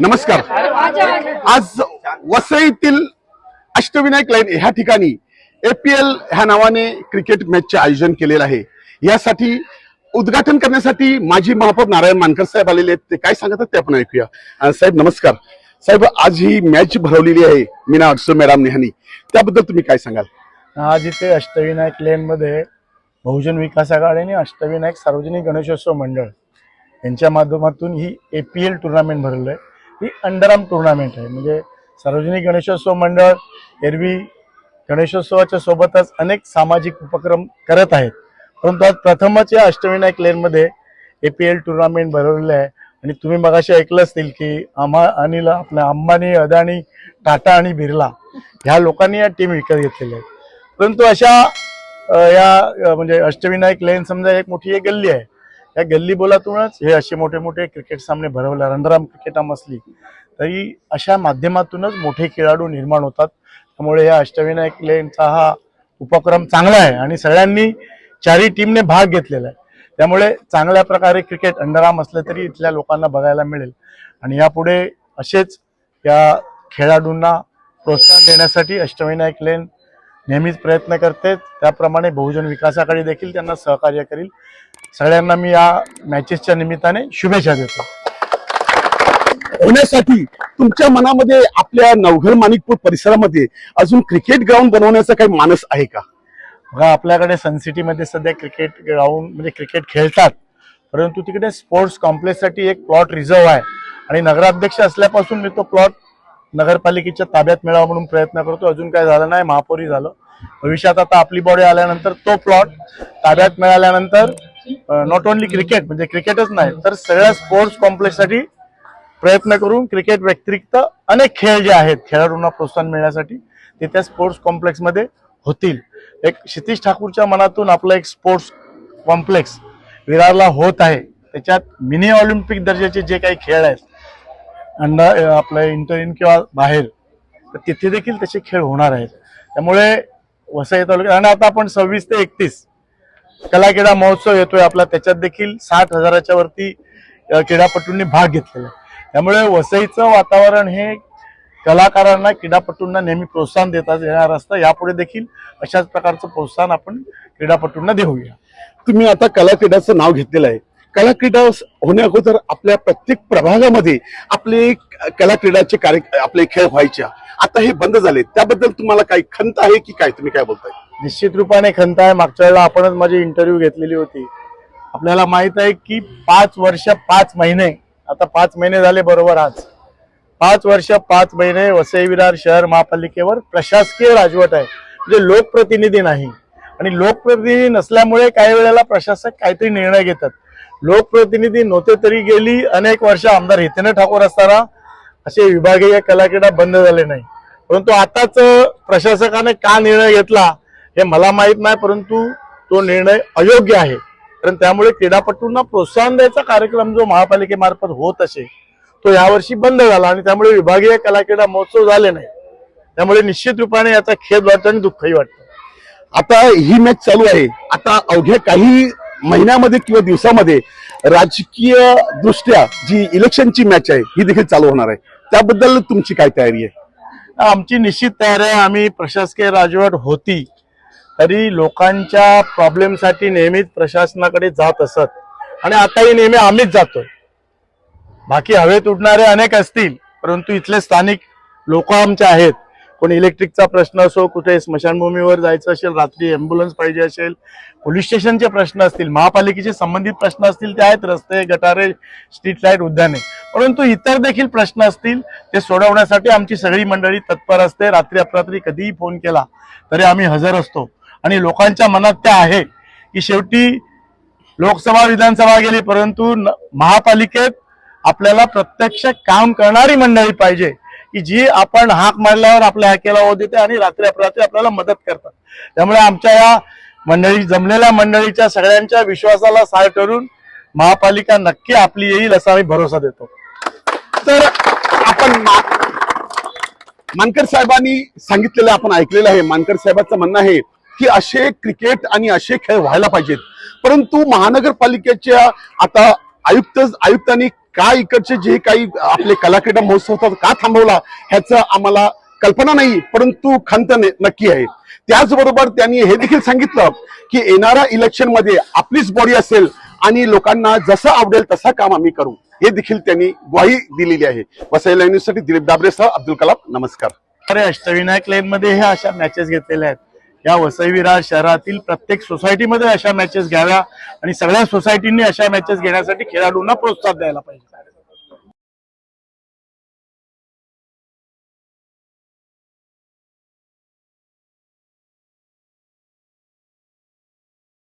नमस्कार. आज वसईतील अष्टविनायक लाईन ह्या ठिकाणी एपीएल ह्या नावाने क्रिकेट मॅचचे आयोजन केलेलं आहे. यासाठी उद्घाटन करण्यासाठी माजी महापौर नारायण मानकर साहेब आलेले आहेत. ते काय सांगतात ते आपण ऐकूया. साहेब नमस्कार. साहेब आज ही मॅच भरवलेली आहे मीना अडसो मॅडम नेहानी त्याबद्दल तुम्ही काय सांगाल? आज इथे अष्टविनायक लेनमध्ये बहुजन विकास आघाडी आणि अष्टविनायक सार्वजनिक गणेशोत्सव मंडळ यांच्या माध्यमातून ही ए पी एल टुर्नामेंट भरलं आहे ही अंडरआर्म टुर्नामेंट आहे. म्हणजे सार्वजनिक गणेशोत्सव मंडळ एरवी गणेशोत्सवाच्या सोबतच अनेक सामाजिक उपक्रम करत आहेत. परंतु आज प्रथमच या अष्टविनायक लेनमध्ये ए पी एल टुर्नामेंट भरवलेलं आहे. आणि तुम्ही मगाशी ऐकलं असतील की आम्हा अनिल आपल्या अंबानी अदानी टाटा आणि बिर्ला ह्या लोकांनी या टीम विकत घेतलेल्या आहेत. परंतु अशा या म्हणजे अष्टविनायक लेन समजा एक मोठी एक गल्ली आहे. या गल्ली बोलातूनच हे असे मोठे मोठे क्रिकेट सामने भरवले. रंधराम क्रिकेटाम असली तरी अशा माध्यमातूनच मोठे खेळाडू निर्माण होतात. त्यामुळे या अष्टविनायक लेनचा हा उपक्रम चांगला आहे आणि सगळ्यांनी चारही टीमने भाग घेतलेला आहे. त्यामुळे चांगल्या प्रकारे क्रिकेट अंडरआर्म असलं तरी इथल्या लोकांना बघायला मिळेल. आणि यापुढे असेच या खेळाडूंना प्रोत्साहन देण्यासाठी अष्टविनायक लेन नेहमीच प्रयत्न करते त्याप्रमाणे बहुजन विकासाकडे देखील त्यांना सहकार्य करील. सगळ्यांना मी या मॅचेसच्या निमित्ताने शुभेच्छा देतो. होण्यासाठी तुमच्या मनामध्ये आपल्या नवघर माणिकपूर परिसरामध्ये अजून क्रिकेट ग्राउंड बनवण्याचा काही मानस आहे का? बघा आपल्याकडे सनसिटीमध्ये सध्या क्रिकेट ग्राउंड म्हणजे क्रिकेट खेळतात. परंतु तिकडे स्पोर्ट्स कॉम्प्लेक्ससाठी एक प्लॉट रिझर्व आहे. आणि नगराध्यक्ष असल्यापासून मी तो प्लॉट नगरपालिकेच्या ताब्यात मिळावा म्हणून प्रयत्न करतो. अजून काय झालं नाही महापौरी झालं. भविष्यात आता आपली बॉडी आल्यानंतर तो प्लॉट ताब्यात मिळाल्यानंतर नॉट ओन्ली क्रिकेट म्हणजे क्रिकेटच नाही तर सगळ्या स्पोर्ट्स कॉम्प्लेक्ससाठी प्रयत्न करून क्रिकेट व्यतिरिक्त अनेक खेळ जे आहेत खेळाडूंना प्रोत्साहन मिळण्यासाठी ते त्या स्पोर्ट्स कॉम्प्लेक्समध्ये होतील. एक क्षितिश ठाकूरच्या मनातून आपलं एक स्पोर्ट्स कॉम्प्लेक्स विरारला होत आहे. त्याच्यात मिनी ऑलिम्पिक दर्जाचे जे काही खेळ आहेत अंडर आपलं इंटरइन किंवा बाहेर तर तिथे देखील तसे खेळ होणार आहेत. त्यामुळे वसई तालुक्यात आणि आता आपण सव्वीस ते एकतीस कला क्रीडा महोत्सव येतोय आपला. त्याच्यात देखील साठ हजाराच्या वरती क्रीडापटूंनी भाग घेतलेला त्यामुळे वसईचं वातावरण हे कलाकारांना क्रीडापटूंना नेहमी प्रोत्साहन देता येणार असतं. यापुढे देखील अशाच प्रकारचं प्रोत्साहन आपण क्रीडापटूंना देऊया. तुम्ही आता कला क्रीडाचं नाव घेतलेलं आहे. कला क्रीडा होण्या अगोदर आपल्या प्रत्येक प्रभागामध्ये आपले कला क्रीडाचे कार्य आपले खेळ व्हायच्या. आता हे बंद झाले त्याबद्दल तुम्हाला काही खंत आहे की काय? तुम्ही काय बोलताय? निश्चित रूपाने खंत आहे मागच्या वेळेला आपणच माझी इंटरव्ह्यू घेतलेली होती. आपल्याला माहीत आहे की पाच वर्ष पाच महिने आता पाच महिने झाले बरोबर आज. पाच वर्ष पाच महिने वसई विरार शहर महापालिकेवर प्रशासकीय राजवट आहे. म्हणजे लोकप्रतिनिधी नाही. आणि लोकप्रतिनिधी नसल्यामुळे काही वेळेला प्रशासक काहीतरी निर्णय घेतात. लोकप्रतिनिधी नव्हते तरी गेली अनेक वर्ष आमदार हितेंद्र ठाकूर असताना असे विभागीय कलाक्रीडा बंद झाले नाही. परंतु आताच प्रशासकाने का निर्णय घेतला? हे मला माहीत नाही परंतु तो निर्णय अयोग्य आहे. कारण त्यामुळे क्रीडापटूंना प्रोत्साहन द्यायचा कार्यक्रम जो महापालिकेमार्फत होत असे तो यावर्षी बंद झाला आणि त्यामुळे विभागीय कला क्रीडा महोत्सव झाले नाही. त्यामुळे निश्चित रूपाने याचा खेद वाटतो आणि दुःखही वाटतं. आता ही मॅच चालू आहे. आता अवघ्या काही महिन्यामध्ये किंवा दिवसामध्ये राजकीय दृष्ट्या जी इलेक्शनची मॅच आहे ही देखील चालू होणार आहे. त्याबद्दल तुमची काय तयारी आहे? आमची निश्चित तयारी आहे. आम्ही प्रशासकीय राजवट होती. तरी लोकांच्या प्रॉब्लेमसाठी नेहमीच प्रशासनाकडे जात असत. आणि आताही नेहमी आम्हीच जातोय. बाकी हवेत उडणारे अनेक असतील परंतु इथले स्थानिक लोक आमचे आहेत. कोणी इलेक्ट्रिकचा प्रश्न असो कुठे स्मशानभूमीवर जायचं असेल रात्री ॲम्ब्युलन्स पाहिजे असेल पोलीस स्टेशनचे प्रश्न असतील महापालिकेचे संबंधित प्रश्न असतील ते आहेत रस्ते गटारे स्ट्रीट लाइट उद्याने. परंतु इतर देखील प्रश्न असतील ते सोडवण्यासाठी आमची सगळी मंडळी तत्पर असते. रात्री अपरात्री कधीही फोन केला तरी आम्ही हजर असतो. आणि लोकांच्या मनात ते आहे की शेवटी लोकसभा विधानसभा गेली परंतु महापालिकेत आपल्याला प्रत्यक्ष काम करणारी मंडळी पाहिजे की जी आपण हाक मारल्यावर आपल्या हाकेला ओ देते आणि रात्री अपरात्री आपल्याला मदत करतात. त्यामुळे आमच्या या मंडळी जमलेल्या मंडळीच्या सगळ्यांच्या विश्वासाला सार ठरून महापालिका नक्की आपली येईल असा आम्ही भरोसा देतो. तर आपण मानकर साहेबांनी सांगितलेलं आपण ऐकलेलं आहे. मानकर साहेबांचं म्हणणं आहे की असे क्रिकेट आणि असे खेळ व्हायला पाहिजेत. परंतु महानगरपालिकेच्या आता आयुक्त आयुक्तांनी का इकडचे जे काही आपले कलाक्रीडा महोत्सव होतात का थांबवला ह्याचं आम्हाला कल्पना नाही परंतु खंत नक्की आहे. त्याचबरोबर त्यांनी हे देखील सांगितलं की येणाऱ्या इलेक्शनमध्ये आपलीच बॉडी असेल आणि लोकांना जसं आवडेल तसं काम आम्ही करू. हे देखील त्यांनी ग्वाही दिलेली आहे. वसईला लाईन न्यूजसाठी दिलीप डाबरेसह अब्दुल कलाम नमस्कार. अरे अष्टविनायक लेन मध्ये ह्या अशा मॅचेस घेतलेल्या आहेत. या वसई विरार शहरातील प्रत्येक सोसायटीमध्ये अशा मॅचेस घ्याव्या आणि सगळ्या सोसायटींनी अशा मॅचेस घेण्यासाठी खेळाडूंना प्रोत्साहन द्यायला पाहिजे.